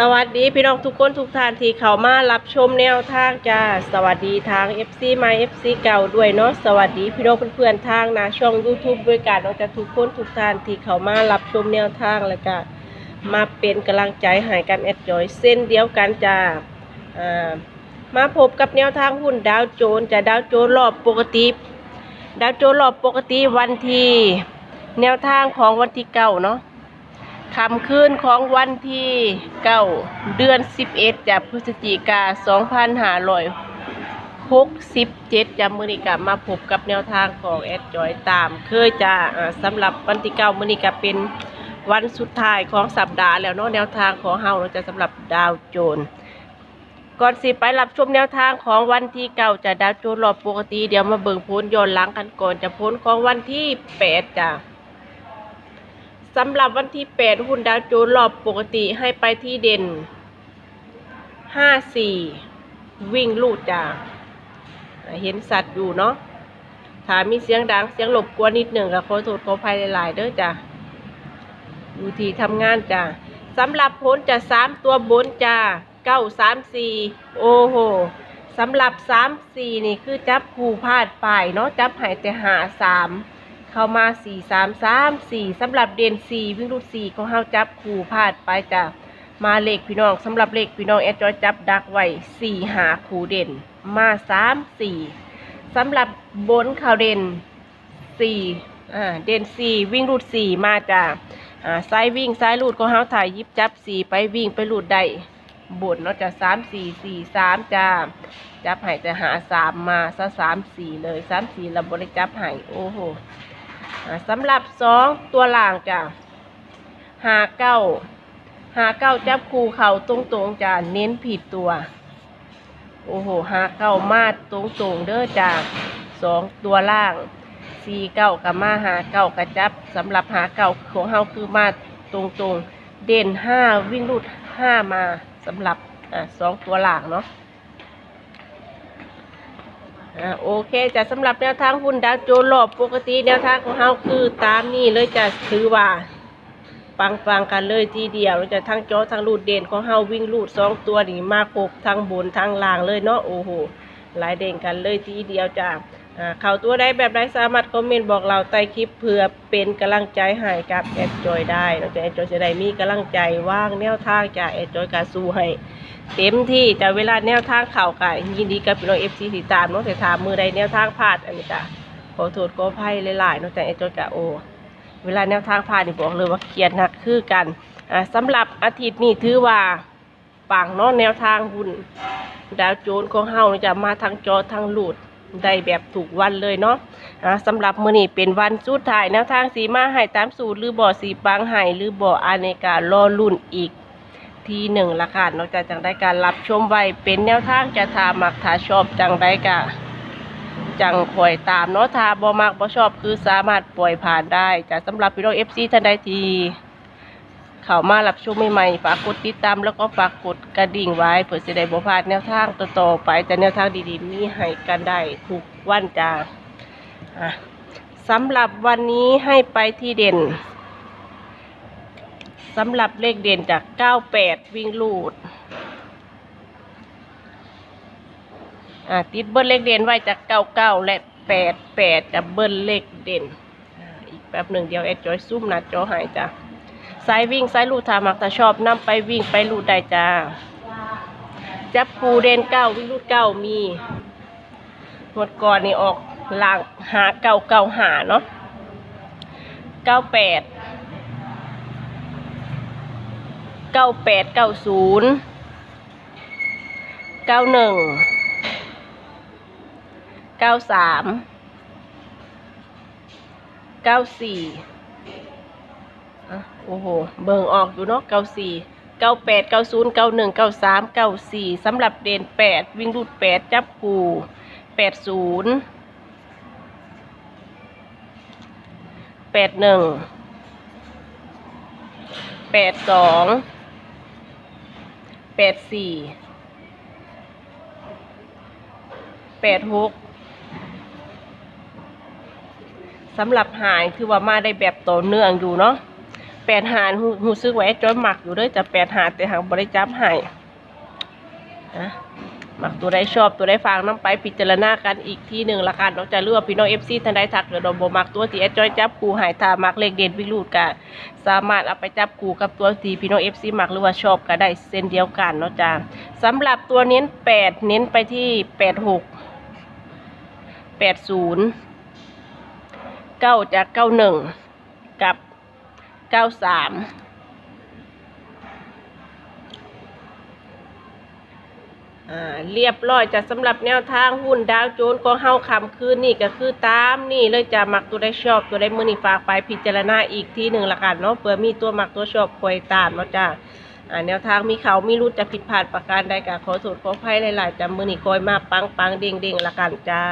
สวัสดีพี่น้องทุกคนทุกท่านที่เข้ามารับชมแนวทางจ้าสวัสดีทาง FC มา FC เก่าด้วยเนาะสวัสดีพี่น้องเพื่อนๆทางนะช่อง YouTube ด้วยกันเราจะทุกคนทุกท่านที่เข้ามารับชมแนวทางแล้วก็มาเป็นกำลังใจให้กับแอดจอยเส้นเดียวกันจ้าอ่ามาพบกับแนวทางหุ้นดาวโจนส์จะดาวโจนส์รอบปกติ ดาวโจนส์รอบปกติวันที่แนวทางของวันที่เก้าเนาะ คำคืนของวันที่เก้าเดือนสิบเอ็ดจากพฤศจิกาสองพันห้าร้อยหกสิบเจ็ดจำมือนิกามาพบกับแนวทางของแอดจอยตาม เคยจะสำหรับวันที่เก้ามือนิกาเป็นวันสุดท้ายของสัปดาห์แล้วเนาะแนวทางของเฮาเราจะสำหรับดาวโจนก่อนสิไปรับชมแนวทางของวันที่เก้าจะดาวโจนรอบปกติ เดี๋ยวมาเบิ่งพ้นย้อนหลังกันก่อนจะพ้นของวันที่แปดจ้ะ สำหรับวันที่ 8 หุ้นดาวโจนส์รอบปกติให้ไปที่เด่น 54 วิ่งลูดจ้าเห็นสัตว์อยู่เนาะถามีเสียงดังเสียงหลบกวนนิดหนึ่งก็ขอโทษขออภัยหลาย ๆ เด้อจ้าอยู่ที่ทำงานจ้าสำหรับผลจะสามตัวบนจ้าเก้าสามสี่โอ้โหสำหรับสามสี่นี่คือจับผูพลาดไปเนาะจับหายแต่หาสาม เข้ามาสี่สามสามสี่สำหรับเด่นสี่วิ่งรูดสี่ของเฮาจับคู่พลาดไปจ้ะมาเลขพี่น้องสำหรับเลขพี่น้องแอดจอยจับดักไว้สี่หาคู่เด่นมาสามสี่สำหรับบนข่าวเด่นสี่อ่าเด่นสี่วิ่งรูดสี่มาจ้ะอ่าซ้ายวิ่งซ้ายรูดของเฮาถ่ายยิบจับสี่ไปวิ่งไปรูดได้บนเนาะจะสามสี่สี่สามจ้าจับให้จะหาสามมาซะสามสี่เลยสามสี่เราบริจับให้โอ้โห สำหรับสองตัวล่างจ้ะหาเก้าหาเก้าจับคูเข่าตรงๆจ้ะเน้นผิดตัว โอ้โหหาเก้ามาตรงๆเด้อจ้ะสองตัวล่างสี่เก้ากับมาหาเก้ากระจับสำหรับหาเก้าของเฮาคือมาตรงๆ เด่นห้าวิ่งรูดห้ามาสำหรับอ่าสองตัวล่างเนาะ อ่าโอเคจะสำหรับแนวทางหุ้นดาวโจนส์รอบปกติแนวทางของเฮาคือตามนี้เลยจะถือว่าปังปังๆกันเลยทีเดียวเราจะทั้งจอทั้งลูดเด่นของเฮาวิ่งลูดสองตัวนี่มาครบทั้งบนทั้งล่างเลยเนาะโอ้โหหลายเด่นกันเลยทีเดียวจ้าอ่า เข้าตัวได้แบบใดสามารถคอมเมนต์บอกเราใต้คลิปเพื่อเป็นกำลังใจให้กับแอดจอยได้เราจะแอดจอยจะได้มีกำลังใจว่างแนวทางจากแอดจอยกาสู้ให้เต็มที่จะเวลาแนวทางเข่ากายยินดีกับพี่น้องเอฟซีติดตามน้องแต่ถามมือใดแนวทางพลาดอันนี้จ้ะขอโทษขออภัยหลายๆเน้องแต่ไอ้โจดกะโอ เวลาแนวทางพลาดนี่บอกเลยว่าเครียดหนักคือกันอ่าสำหรับอาทิตย์นี้ถือว่าปังเนาะแนวทางหุ้นดาวโจนส์ของเฮานี่จะมาทางจอทางหลุด ได้แบบถูกวันเลยเนาะอ่าสำหรับมื้อนี้เป็นวันสุดท้ายแนวทางสีมาให้ตามสูตรหรือบ่อสีปังให้หรือบ่ออาในการรอรุ่นอีกทีหนึ่งละค่ะนอกจากจังได้การรับชมไว้เป็นแนวทางจะทามักถ้าชอบจังได้กะจังคอยตามเนาะถ้าบ่มักบ่ชอบคือสามารถปล่อยผ่านได้จะสำหรับพี่น้อง FC ท่านใดที เข้ามารับชมใหม่ๆฝากกดติดตามแล้วก็ฝากกดกระดิ่งไว้เพื่อจะได้บ่พลาดแนวทางต่อๆไปแต่แนวทางดีๆมีให้กันได้ทุกวันจ้าสำหรับวันนี้ให้ไปที่เด่นสำหรับเลขเด่นจาก 98 วิ่งลูดติดเบิ้ลเลขเด่นไว้จาก 99 และ 88จะเบิ้ลเลขเด่น อีกแป๊บหนึ่งเดียวแอดจอยซุ่มนะจอหายจ้ะ สายวิ่งสายลูดถามักถ้าชอบนำไปวิ่งไปลูดได้จ้า จับปูเดนเก้าวิ่งลูดเก้ามีหมดก่อนนี่ออกหลังหาเก้าเก้าหาเนาะเก้าแปดเก้าแปดเก้าศูนย์เก้าหนึ่งเก้าสามเก้าสี่ โอ้โห เบิ่งออกอยู่เนาะเก้าสี่เก้าแปดเก้าศูนย์เก้าหนึ่งเก้าสามเก้าสี่สำหรับเด่นแปดวิ่งรูดแปดจับผูแปดศูนย์แปดหนึ่งแปดสองแปดสี่แปดหกสำหรับหายคือว่ามาได้แบบต่อเนื่องอยู่เนาะ แปดหารหูหูซึกไว้จอยหมักอยู่เด้วยจะแปดหารแต่หางบริจับให้นะหมักตัวใดชอบตัวใดฟังน้ำไปพิจารณากันอีกทีหนึ่งละกันเนาะจะเลือกพี่น้องเอฟซีท่านใดทักหรือดมบมักตัวที่แอดจอยจับกูหายทามักเลขเด่นวิลูดกะสามารถเอาไปจับกูกับตัวที่พี่น้องเอฟซีมักหรือว่าชอบก็ได้เส้นเดียวกันเนาะจ้าสำหรับตัวเน้นแปดเน้นไปที่แปดหกแปดศูนย์เก้าจากเก้าหนึ่ง ก้าสามเรียบร้อยจะสำหรับแนวทางหุ้นดาวโจนส์ก็เฮาคำคืนนี่ก็คือตามนี่เลยจะมักตัวได้ชอบตัวได้มือนี่ฝากไปพิจารณาอีกทีหนึ่งละกันเนาะเผื่อมีตัวมักตัวชอบคอยตามเนาะจ้าแนวทางมีเขามีรู้จะผิดพลาดประการใดก็ขอโทษขออภัยหลายๆจำมือนี่คอยมาปังปังเด้งเด้งละกันจ้า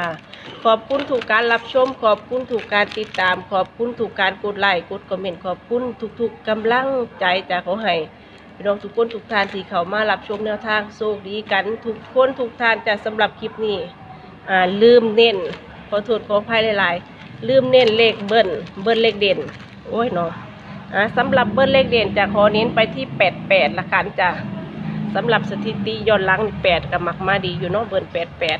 ขอบคุณถูกการรับชม ขอบคุณถูกการติดตาม ขอบคุณถูกการกดไลค์กดคอมเมนต์ขอบคุณทุกๆกำลังใจจากเขาให้พี่น้องทุกคนทุกท่านที่เขามารับชมแนวทางโชคดีกัน ทุกคนทุกท่านจะสำหรับคลิปนี้อ่าลืมเน้นขอโทษขออภัยหลายๆ ลืมเน้นเลขเบิ้ลเบิ้ลเลขเด่น โอ้ยเนาะอ่าสำหรับเบิ้ลเลขเด่นจะขอเน้นไปที่แปดแปดละกันจ้ะสำหรับสถิติย้อนหลังแปดกับมักมาดีอยู่เนาะเบิ้ลแปดแปด